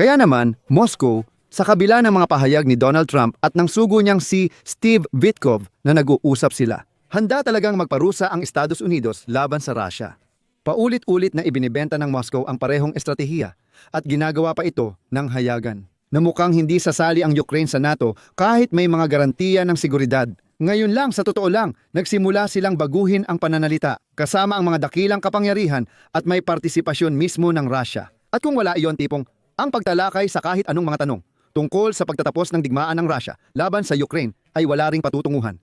Kaya naman, Moscow, sa kabila ng mga pahayag ni Donald Trump at ng sugo niyang si Steve Witkoff na nag-uusap sila, handa talagang magparusa ang Estados Unidos laban sa Russia. Paulit-ulit na ibinibenta ng Moscow ang parehong estratehiya at ginagawa pa ito ng hayagan. Na mukhang hindi sasali ang Ukraine sa NATO kahit may mga garantiya ng seguridad. Ngayon lang, sa totoo lang, nagsimula silang baguhin ang pananalita kasama ang mga dakilang kapangyarihan at may partisipasyon mismo ng Russia. At kung wala iyon tipong ang pagtalakay sa kahit anong mga tanong tungkol sa pagtatapos ng digmaan ng Russia laban sa Ukraine ay wala ring patutunguhan.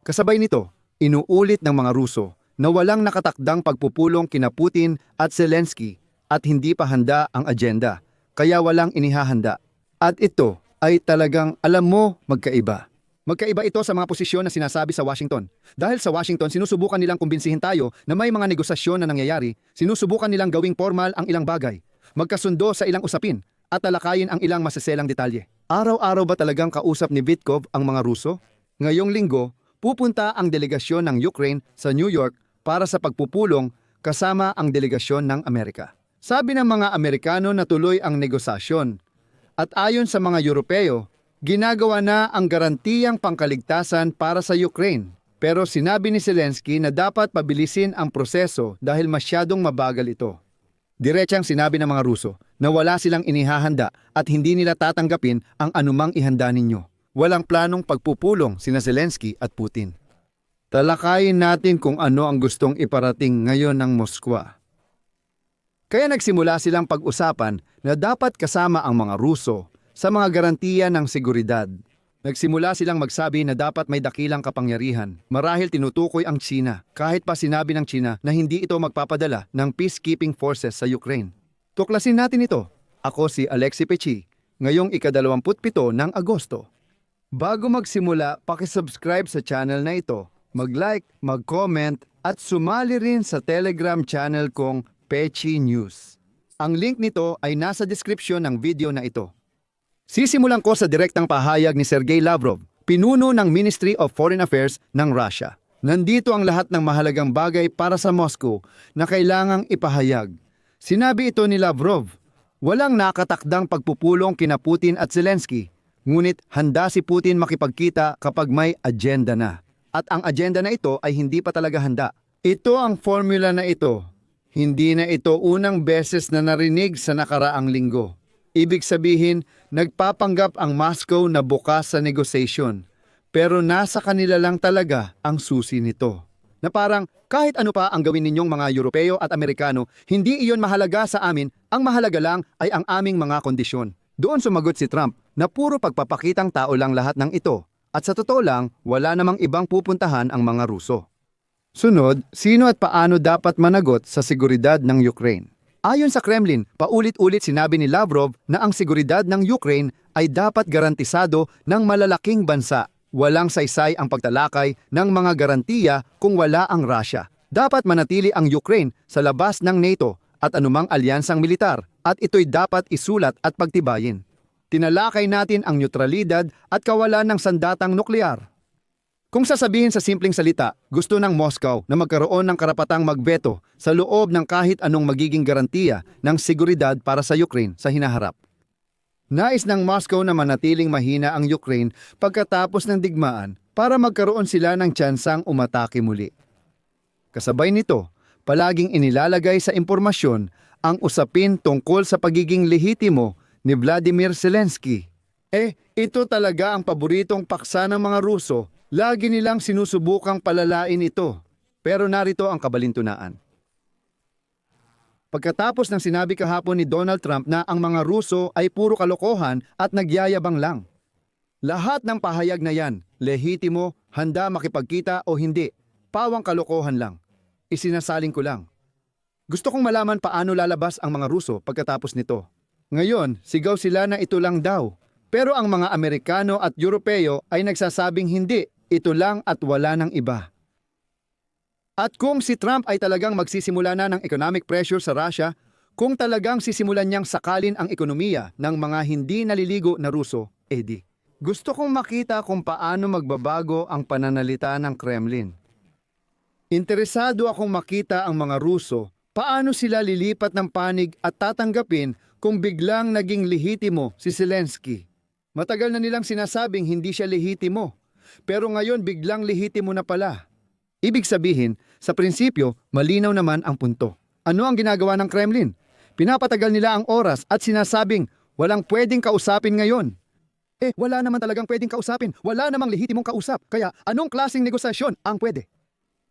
Kasabay nito, inuulit ng mga Ruso na walang nakatakdang pagpupulong kina Putin at Zelensky at hindi pa handa ang agenda, kaya walang inihahanda. At ito ay talagang alam mo magkaiba. Magkaiba ito sa mga posisyon na sinasabi sa Washington. Dahil sa Washington, sinusubukan nilang kumbinsihin tayo na may mga negosasyon na nangyayari, sinusubukan nilang gawing formal ang ilang bagay, magkasundo sa ilang usapin, at talakayin ang ilang masaselang detalye. Araw-araw ba talagang kausap ni Vitkov ang mga Ruso? Ngayong linggo, pupunta ang delegasyon ng Ukraine sa New York para sa pagpupulong kasama ang delegasyon ng Amerika. Sabi ng mga Amerikano na tuloy ang negosasyon. At ayon sa mga Europeo, ginagawa na ang garantiyang pangkaligtasan para sa Ukraine. Pero sinabi ni Zelensky na dapat pabilisin ang proseso dahil masyadong mabagal ito. Diretsang sinabi ng mga Ruso na wala silang inihahanda at hindi nila tatanggapin ang anumang ihanda ninyo. Walang planong pagpupulong sina Zelensky at Putin. Talakayin natin kung ano ang gustong iparating ngayon ng Moskwa. Kaya nagsimula silang pag-usapan na dapat kasama ang mga Ruso sa mga garantiya ng seguridad. Nagsimula silang magsabi na dapat may dakilang kapangyarihan. Marahil tinutukoy ang China, kahit pa sinabi ng China na hindi ito magpapadala ng peacekeeping forces sa Ukraine. Tuklasin natin ito. Ako si Alexi Pechi, ngayong ikadalawamputpito ng Agosto. Bago magsimula, pakisubscribe sa channel na ito, mag-like, mag-comment, at sumali rin sa Telegram channel kong Pechi News. Ang link nito ay nasa description ng video na ito. Sisimulan ko sa direktang pahayag ni Sergey Lavrov, pinuno ng Ministry of Foreign Affairs ng Russia. Nandito ang lahat ng mahalagang bagay para sa Moscow na kailangang ipahayag. Sinabi ito ni Lavrov, walang nakatakdang pagpupulong kina Putin at Zelensky, ngunit handa si Putin makipagkita kapag may agenda na. At ang agenda na ito ay hindi pa talaga handa. Ito ang formula na ito. Hindi na ito unang beses na narinig sa nakaraang linggo. Ibig sabihin, nagpapanggap ang Moscow na bukas sa negotiation. Pero nasa kanila lang talaga ang susi nito. Na parang kahit ano pa ang gawin ninyong mga Europeo at Amerikano, hindi iyon mahalaga sa amin, ang mahalaga lang ay ang aming mga kondisyon. Doon sumagot si Trump na puro pagpapakitang tao lang lahat ng ito. At sa totoo lang, wala namang ibang pupuntahan ang mga Ruso. Sunod, sino at paano dapat managot sa seguridad ng Ukraine? Ayon sa Kremlin, paulit-ulit sinabi ni Lavrov na ang seguridad ng Ukraine ay dapat garantisado ng malalaking bansa. Walang saysay ang pagtalakay ng mga garantiya kung wala ang Russia. Dapat manatili ang Ukraine sa labas ng NATO at anumang alyansang militar at ito'y dapat isulat at pagtibayin. Tinalakay natin ang neutralidad at kawalan ng sandatang nuklear. Kung sasabihin sa simpleng salita, gusto ng Moscow na magkaroon ng karapatang magveto sa loob ng kahit anong magiging garantiya ng seguridad para sa Ukraine sa hinaharap. Nais ng Moscow na manatiling mahina ang Ukraine pagkatapos ng digmaan para magkaroon sila ng tsansang umatake muli. Kasabay nito, palaging inilalagay sa impormasyon ang usapin tungkol sa pagiging lehitimo ni Vladimir Zelensky. Eh, ito talaga ang paboritong paksa ng mga Ruso Lagi nilang sinusubukang palalain ito, pero narito ang kabalintunaan. Pagkatapos ng sinabi kahapon ni Donald Trump na ang mga Ruso ay puro kalokohan at nagyayabang lang. Lahat ng pahayag na yan, lehitimo, handa makipagkita o hindi, pawang kalokohan lang. Isinasaling ko lang. Gusto kong malaman paano lalabas ang mga Ruso pagkatapos nito. Ngayon, sigaw sila na ito lang daw. Pero ang mga Amerikano at Europeo ay nagsasabing hindi, ito lang at wala ng iba. At kung si Trump ay talagang magsisimula na ng economic pressure sa Russia, kung talagang sisimulan niyang sakalin ang ekonomiya ng mga hindi naliligo na Ruso, edi. Gusto kong makita kung paano magbabago ang pananalita ng Kremlin. Interesado akong makita ang mga Ruso paano sila lilipat ng panig at tatanggapin kung biglang naging lehitimo si Zelensky? Matagal na nilang sinasabing hindi siya lehitimo. Pero ngayon biglang lehitimo na pala. Ibig sabihin, sa prinsipyo, malinaw naman ang punto. Ano ang ginagawa ng Kremlin? Pinapatagal nila ang oras at sinasabing walang pwedeng kausapin ngayon. Eh, wala naman talagang pwedeng kausapin. Wala namang lehitimong kausap. Kaya anong klaseng negosasyon ang pwede?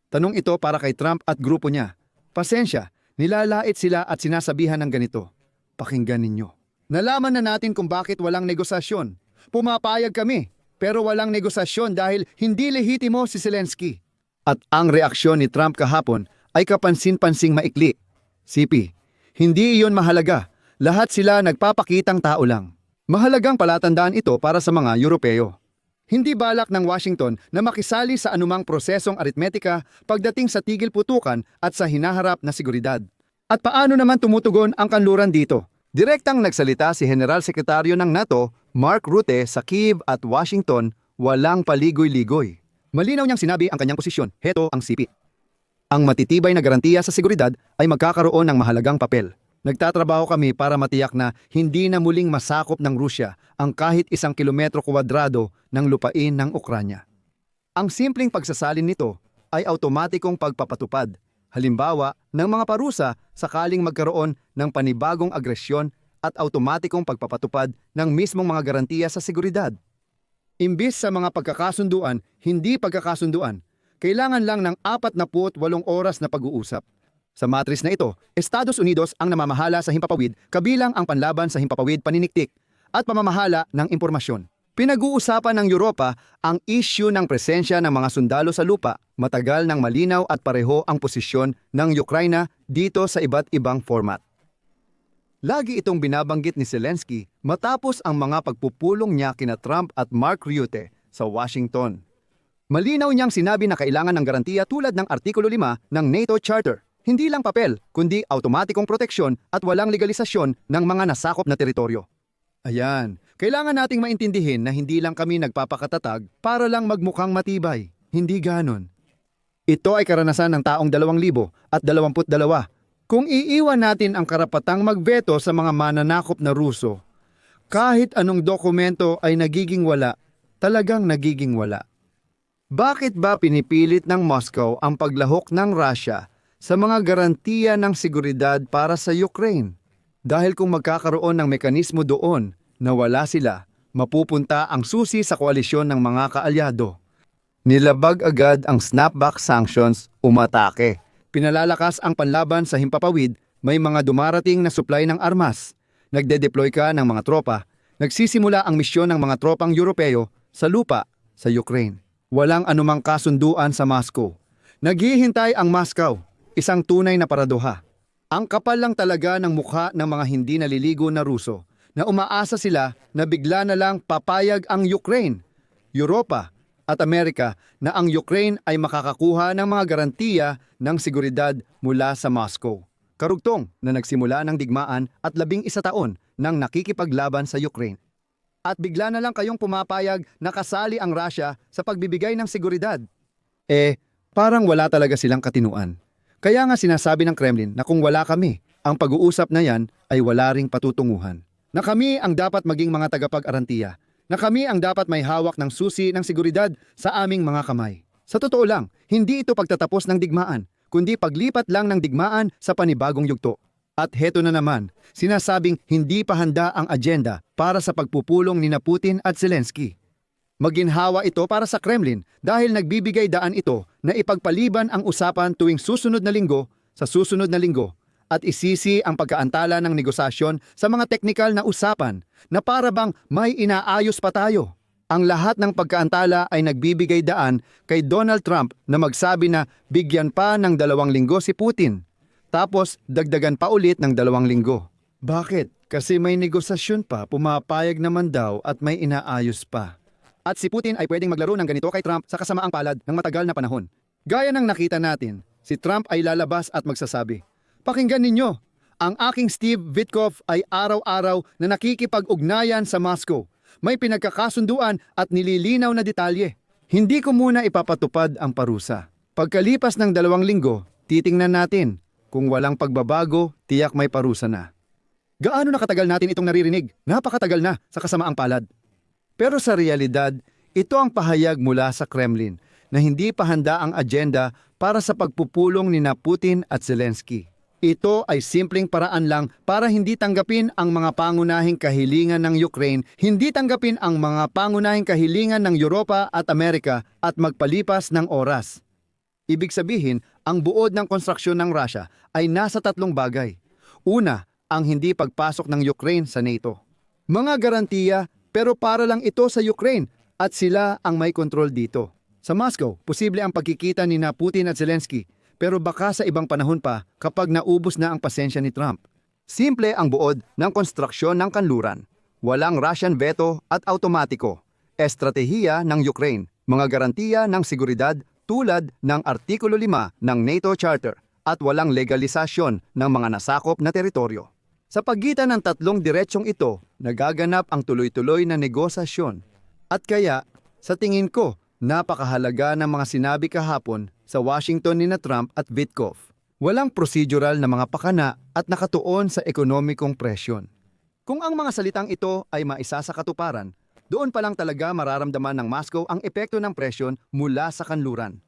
Tanong ito para kay Trump at grupo niya. Pasensya, nilalait sila at sinasabihan ng ganito. Pakinggan ninyo. Nalaman na natin kung bakit walang negosasyon. Pumapayag kami, pero walang negosasyon dahil hindi lehitimo si Zelensky. At ang reaksyon ni Trump kahapon ay kapansin-pansing maikli. CP, hindi iyon mahalaga. Lahat sila nagpapakitang tao lang. Mahalagang palatandaan ito para sa mga Europeo. Hindi balak ng Washington na makisali sa anumang prosesong aritmetika pagdating sa tigil putukan at sa hinaharap na seguridad. At paano naman tumutugon ang kanluran dito? Direktang nagsalita si General Sekretaryo ng NATO, Mark Rutte, sa Kiev at Washington, walang paligoy-ligoy. Malinaw niyang sinabi ang kanyang posisyon, heto ang CP. Ang matitibay na garantiya sa seguridad ay magkakaroon ng mahalagang papel. Nagtatrabaho kami para matiyak na hindi na muling masakop ng Rusya ang kahit isang kilometro kwadrado ng lupain ng Ukranya. Ang simpleng pagsasalin nito ay automatikong pagpapatupad, halimbawa ng mga parusa sakaling magkaroon ng panibagong agresyon at automatikong pagpapatupad ng mismong mga garantiya sa seguridad. Imbis sa mga pagkakasunduan, hindi pagkakasunduan, kailangan lang ng 48 oras na pag-uusap. Sa matris na ito, Estados Unidos ang namamahala sa himpapawid kabilang ang panlaban sa himpapawid paniniktik at pamamahala ng impormasyon. Pinag-uusapan ng Europa ang issue ng presensya ng mga sundalo sa lupa, matagal ng malinaw at pareho ang posisyon ng Ukraina dito sa iba't ibang format. Lagi itong binabanggit ni Zelensky matapos ang mga pagpupulong niya kina Trump at Mark Rutte sa Washington. Malinaw niyang sinabi na kailangan ng garantiya tulad ng Artikulo 5 ng NATO Charter. Hindi lang papel, kundi automatikong proteksyon at walang legalisasyon ng mga nasakop na teritoryo. Ayan, kailangan nating maintindihin na hindi lang kami nagpapakatatag para lang magmukhang matibay. Hindi ganon. Ito ay karanasan ng taong 2000 at 22. Kung iiwan natin ang karapatang magveto sa mga mananakop na Ruso, kahit anong dokumento ay nagiging wala, talagang nagiging wala. Bakit ba pinipilit ng Moscow ang paglahok ng Russia sa mga garantiya ng seguridad para sa Ukraine? Dahil kung magkakaroon ng mekanismo doon na wala sila, mapupunta ang susi sa koalisyon ng mga kaalyado. Nilabag agad ang snapback sanctions, umatake. Pinalalakas ang panlaban sa himpapawid, may mga dumarating na supply ng armas. Nagde-deploy ka ng mga tropa. Nagsisimula ang misyon ng mga tropang Europeo sa lupa sa Ukraine. Walang anumang kasunduan sa Moscow. Naghihintay ang Moscow, isang tunay na paradoha. Ang kapal lang talaga ng mukha ng mga hindi naliligo na Ruso na umaasa sila na bigla na lang papayag ang Ukraine, Europa at Amerika na ang Ukraine ay makakakuha ng mga garantiya ng seguridad mula sa Moscow. Karugtong na nagsimula ng digmaan at labing isa taon nang nakikipaglaban sa Ukraine. At bigla na lang kayong pumapayag na kasali ang Russia sa pagbibigay ng seguridad. Eh, parang wala talaga silang katinuan. Kaya nga sinasabi ng Kremlin na kung wala kami, ang pag-uusap na yan ay wala ring patutunguhan. Na kami ang dapat maging mga tagapag-arantiya. Na kami ang dapat may hawak ng susi ng seguridad sa aming mga kamay. Sa totoo lang, hindi ito pagtatapos ng digmaan, kundi paglipat lang ng digmaan sa panibagong yugto. At heto na naman, sinasabing hindi pa handa ang agenda para sa pagpupulong ni Putin at Zelensky. Maginhawa ito para sa Kremlin dahil nagbibigay daan ito na ipagpaliban ang usapan tuwing susunod na linggo sa susunod na linggo at isisi ang pagkaantala ng negosasyon sa mga teknikal na usapan na para bang may inaayos pa tayo. Ang lahat ng pagkaantala ay nagbibigay daan kay Donald Trump na magsabi na bigyan pa ng dalawang linggo si Putin. Tapos dagdagan pa ulit ng dalawang linggo. Bakit? Kasi may negosasyon pa, pumapayag naman daw at may inaayos pa. At si Putin ay pwedeng maglaro ng ganito kay Trump sa kasamaang palad ng matagal na panahon. Gaya ng nakita natin, si Trump ay lalabas at magsasabi, Pakinggan ninyo, ang aking Steve Witkoff ay araw-araw na nakikipag-ugnayan sa Moscow. May pinagkakasunduan at nililinaw na detalye. Hindi ko muna ipapatupad ang parusa. Pagkalipas ng dalawang linggo, titingnan natin. Kung walang pagbabago, tiyak may parusa na. Gaano nakatagal natin itong naririnig? Napakatagal na sa kasamaang palad. Pero sa realidad, ito ang pahayag mula sa Kremlin na hindi pa handa ang agenda para sa pagpupulong ni Putin at Zelensky. Ito ay simpleng paraan lang para hindi tanggapin ang mga pangunahing kahilingan ng Ukraine, hindi tanggapin ang mga pangunahing kahilingan ng Europa at Amerika at magpalipas ng oras. Ibig sabihin, ang buod ng konstruksyon ng Russia ay nasa tatlong bagay. Una, ang hindi pagpasok ng Ukraine sa NATO. Mga garantiya, pero para lang ito sa Ukraine at sila ang may kontrol dito. Sa Moscow, posible ang pagkikita ni na Putin at Zelensky, pero baka sa ibang panahon pa kapag naubos na ang pasensya ni Trump. Simple ang buod ng konstruksyon ng kanluran. Walang Russian veto at automatiko. Estratehiya ng Ukraine, mga garantiya ng seguridad tulad ng Artikulo 5 ng NATO Charter at walang legalisasyon ng mga nasakop na teritoryo. Sa pagitan ng tatlong diretsyong ito, nagaganap ang tuloy-tuloy na negosasyon. At kaya, sa tingin ko, napakahalaga ng mga sinabi kahapon sa Washington ni na Trump at Witkoff. Walang procedural na mga pakana at nakatuon sa ekonomikong presyon. Kung ang mga salitang ito ay maisa sa katuparan, doon pa lang talaga mararamdaman ng Moscow ang epekto ng presyon mula sa kanluran.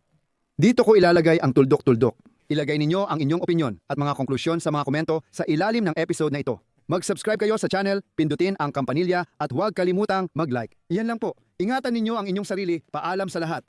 Dito ko ilalagay ang tuldok-tuldok. Ilagay ninyo ang inyong opinyon at mga konklusyon sa mga komento sa ilalim ng episode na ito. Mag-subscribe kayo sa channel, pindutin ang kampanilya at huwag kalimutang mag-like. Iyan lang po. Ingatan ninyo ang inyong sarili. Paalam sa lahat.